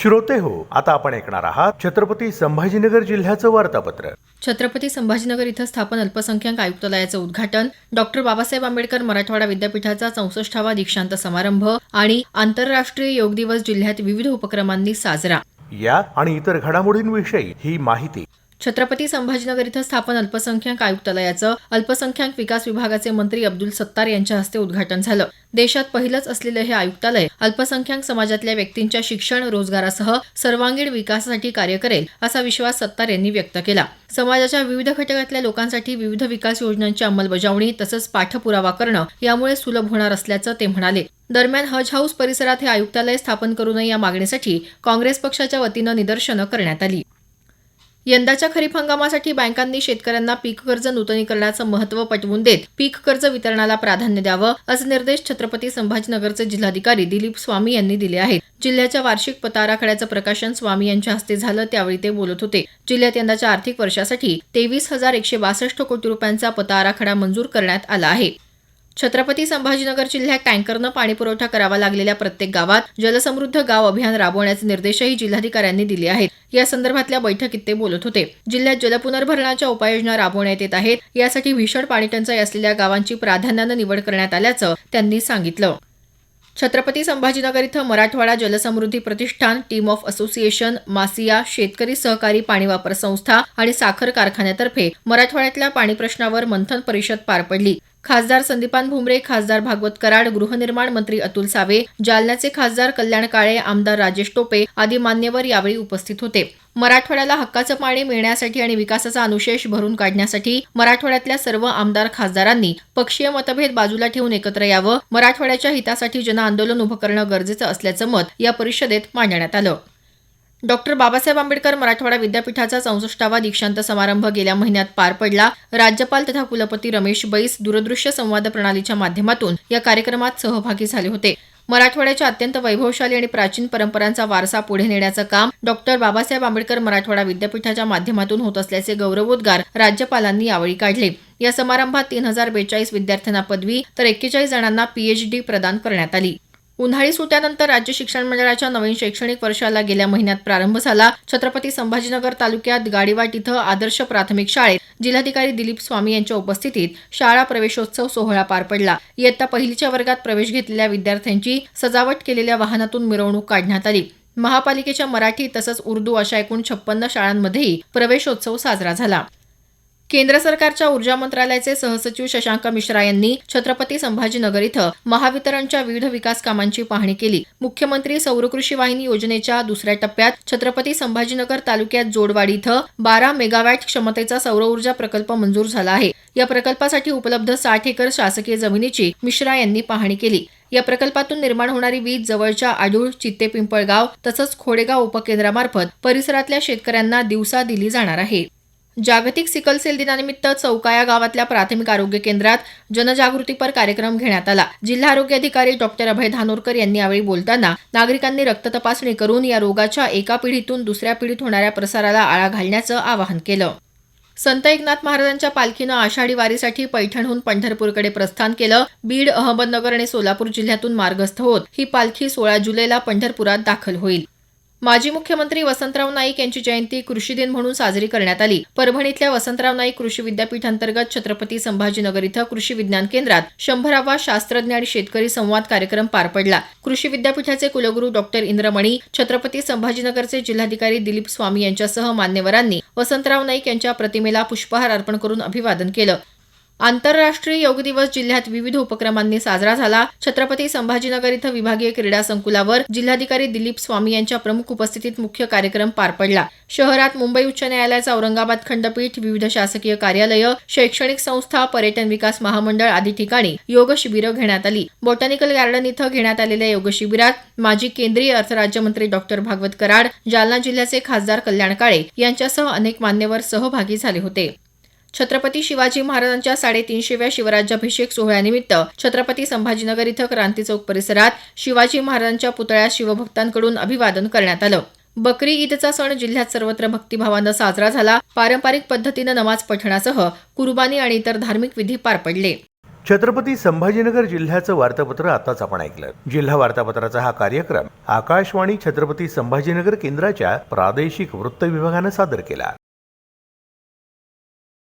श्रोते हो. आता आपण ऐकणार आहात छत्रपती संभाजीनगर जिल्ह्याचं वार्तापत्र. छत्रपती संभाजीनगर इथं स्थापन अल्पसंख्याक आयुक्तालयाचं उद्घाटन डॉक्टर बाबासाहेब आंबेडकर मराठवाडा विद्यापीठाचा चौसष्टावा दीक्षांत समारंभ आणि आंतरराष्ट्रीय योग दिवस जिल्ह्यात विविध उपक्रमांनी साजरा. या आणि इतर घडामोडींविषयी ही माहिती छत्रपती संभाजीनगर इथं स्थापन अल्पसंख्याक आयुक्तालयाचं अल्पसंख्याक विकास विभागाचे मंत्री अब्दुल सत्तार यांच्या हस्ते उद्घाटन झालं. देशात पहिलंच असलेलं हे आयुक्तालय अल्पसंख्याक समाजातल्या व्यक्तींच्या शिक्षण रोजगारासह सर्वांगीण विकासासाठी कार्य करेल असा विश्वास सत्तार यांनी व्यक्त केला. समाजाच्या विविध घटकातल्या लोकांसाठी विविध विकास योजनांची अंमलबजावणी तसंच पाठपुरावा करणं यामुळे सुलभ होणार असल्याचं ते म्हणाले. दरम्यान हज हाऊस परिसरात हे आयुक्तालय स्थापन करू नये या मागणीसाठी काँग्रेस पक्षाच्या वतीनं निदर्शनं करण्यात आली. यंदाच्या खरीप हंगामासाठी बँकांनी शेतकऱ्यांना पीक कर्ज नूतनीकरणाचं महत्त्व पटवून देत पीक कर्ज वितरणाला प्राधान्य द्यावं असे निर्देश छत्रपती संभाजीनगरचे जिल्हाधिकारी दिलीप स्वामी यांनी दिले आहेत. जिल्ह्याच्या वार्षिक पताराखड्याचं प्रकाशन स्वामी यांच्या हस्ते झालं त्यावेळी ते बोलत होते. जिल्ह्यात यंदाच्या आर्थिक वर्षासाठी तेवीस हजार एकशे बासष्ट कोटी रुपयांचा पताराखडा मंजूर करण्यात आला आहे. छत्रपती संभाजीनगर जिल्ह्यात टँकरनं पाणीपुरवठा करावा लागलेल्या प्रत्येक गावात जलसमृद्ध गाव अभियान राबवण्याचे निर्देशही जिल्हाधिकाऱ्यांनी दिले आहेत. या संदर्भातल्या बैठकीत ते बोलत होते. जिल्ह्यात जलपुनर्भरणाच्या उपाययोजना राबवण्यात येत आहेत. यासाठी भीषण पाणीटंचाई असलेल्या गावांची प्राधान्यानं निवड करण्यात आल्याचं त्यांनी सांगितलं. छत्रपती संभाजीनगर इथं Marathwada Jalsamruddhi Pratishthan team of association MASSIA शेतकरी सहकारी पाणी वापर संस्था आणि साखर कारखान्यातर्फे मराठवाड्यातल्या पाणी प्रश्नावर मंथन परिषद पार पडली. खासदार संदीपान भुमरे खासदार भागवत कराड गृहनिर्माण मंत्री अतुल सावे जालन्याचे खासदार कल्याण काळे आमदार राजेश टोपे आदी मान्यवर यावेळी उपस्थित होते. मराठवाड्याला हक्काचं पाणी मिळण्यासाठी आणि विकासाचा अनुशेष भरून काढण्यासाठी मराठवाड्यातल्या सर्व आमदार खासदारांनी पक्षीय मतभेद बाजूला ठेवून एकत्र यावं मराठवाड्याच्या हितासाठी जनआंदोलन उभं करणं गरजेचं असल्याचं मत या परिषदेत मांडण्यात आलं. डॉक्टर बाबासाहेब आंबेडकर मराठवाडा विद्यापीठाचा चौसष्टावा दीक्षांत समारंभ गेल्या महिन्यात पार पडला. राज्यपाल तथा कुलपती रमेश बैस दूरदृश्य संवाद प्रणालीच्या माध्यमातून या कार्यक्रमात सहभागी झाले होते. मराठवाड्याच्या अत्यंत वैभवशाली आणि प्राचीन परंपरांचा वारसा पुढे नेण्याचं काम डॉक्टर बाबासाहेब आंबेडकर मराठवाडा विद्यापीठाच्या माध्यमातून होत असल्याचे गौरवोद्गार राज्यपालांनी यावेळी काढले. या समारंभात तीन हजार बेचाळीस विद्यार्थ्यांना पदवी तर एक्केचाळीस जणांना पीएचडी प्रदान करण्यात आली. उन्हाळी सुट्यानंतर राज्य शिक्षण मंडळाच्या नवीन शैक्षणिक वर्षाला गेल्या महिन्यात प्रारंभ झाला. छत्रपती संभाजीनगर तालुक्यात गाडीवाट इथं आदर्श प्राथमिक शाळेत जिल्हाधिकारी दिलीप स्वामी यांच्या उपस्थितीत शाळा प्रवेशोत्सव सोहळा पार पडला. इयत्ता पहिलीच्या वर्गात प्रवेश घेतलेल्या विद्यार्थ्यांची सजावट केलेल्या वाहनातून मिरवणूक काढण्यात आली. महापालिकेच्या मराठी तसंच उर्दू अशा एकूण छप्पन्न शाळांमध्येही प्रवेशोत्सव साजरा झाला. केंद्र सरकारच्या ऊर्जा मंत्रालयाचे सहसचिव शशांक मिश्रा यांनी छत्रपती संभाजीनगर इथं महावितरणच्या विविध विकास कामांची पाहणी केली. मुख्यमंत्री सौरकृषी वाहिनी योजनेच्या दुसऱ्या टप्प्यात छत्रपती संभाजीनगर तालुक्यात जोडवाडी इथं बारा मेगावॅट क्षमतेचा सौर ऊर्जा प्रकल्प मंजूर झाला आहे. या प्रकल्पासाठी उपलब्ध साठ एकर शासकीय जमिनीची मिश्रा यांनी पाहणी केली. या प्रकल्पातून निर्माण होणारी वीज जवळच्या आडूळ चित्ते पिंपळगाव तसंच खोडेगाव उपकेंद्रामार्फत परिसरातल्या शेतकऱ्यांना दिवसा दिली जाणार आहे. जागतिक सिकलसेल दिनानिमित्त चौका या गावातल्या प्राथमिक आरोग्य केंद्रात जनजागृतीपर कार्यक्रम घेण्यात आला. जिल्हा आरोग्य अधिकारी डॉक्टर अभय धानोरकर यांनी यावेळी बोलताना नागरिकांनी रक्त तपासणी करून या रोगाच्या एका पिढीतून दुसऱ्या पिढीत होणाऱ्या प्रसाराला आळा घालण्याचं आवाहन केलं. संत एकनाथ महाराजांच्या पालखीनं आषाढी वारीसाठी पैठणहून पंढरपूरकडे प्रस्थान केलं. बीड अहमदनगर आणि सोलापूर जिल्ह्यातून मार्गस्थ होत ही पालखी सोळा जुलैला पंढरपुरात दाखल होईल. माजी मुख्यमंत्री वसंतराव नाईक यांची जयंती कृषी दिन म्हणून साजरी करण्यात आली. परभणीतल्या वसंतराव नाईक कृषी विद्यापीठ अंतर्गत छत्रपती संभाजीनगर इथं कृषी विज्ञान केंद्रात शंभरावा शास्त्रज्ञ आणि शेतकरी संवाद कार्यक्रम पार पडला. कृषी विद्यापीठाचे कुलगुरू डॉक्टर इंद्रमणी छत्रपती संभाजीनगरचे जिल्हाधिकारी दिलीप स्वामी यांच्यासह मान्यवरांनी वसंतराव नाईक यांच्या प्रतिमेला पुष्पहार अर्पण करून अभिवादन केलं. आंतरराष्ट्रीय योग दिवस जिल्ह्यात विविध उपक्रमांनी साजरा झाला. छत्रपती संभाजीनगर इथं विभागीय क्रीडा संकुलावर जिल्हाधिकारी दिलीप स्वामी यांच्या प्रमुख उपस्थितीत मुख्य कार्यक्रम पार पडला. शहरात मुंबई उच्च न्यायालयाचा औरंगाबाद खंडपीठ विविध शासकीय कार्यालयं शैक्षणिक संस्था पर्यटन विकास महामंडळ आदी ठिकाणी योग शिबिरं घेण्यात आली. बॉटॅनिकल गार्डन इथं घेण्यात आलेल्या योग शिबिरात माजी केंद्रीय अर्थराज्यमंत्री डॉक्टर भागवत कराड जालना जिल्ह्याचे खासदार कल्याण काळे यांच्यासह अनेक मान्यवर सहभागी झाले होते. छत्रपती शिवाजी महाराजांच्या साडेतीनशेव्या शिवराज्याभिषेक सोहळ्यानिमित्त छत्रपती संभाजीनगर इथं क्रांती चौक परिसरात शिवाजी महाराजांच्या पुतळ्यास शिवभक्तांकडून अभिवादन करण्यात आलं. बकरी ईदचा सण जिल्ह्यात सर्वत्र भक्तिभावानं साजरा झाला. पारंपरिक पद्धतीनं नमाज पठणासह कुर्बानी आणि इतर धार्मिक विधी पार पडले. छत्रपती संभाजीनगर जिल्ह्याचं वार्तापत्र आताच आपण ऐकलं. जिल्हा वार्तापत्राचा हा कार्यक्रम आकाशवाणी छत्रपती संभाजीनगर केंद्राच्या प्रादेशिक वृत्त विभागानं सादर केला.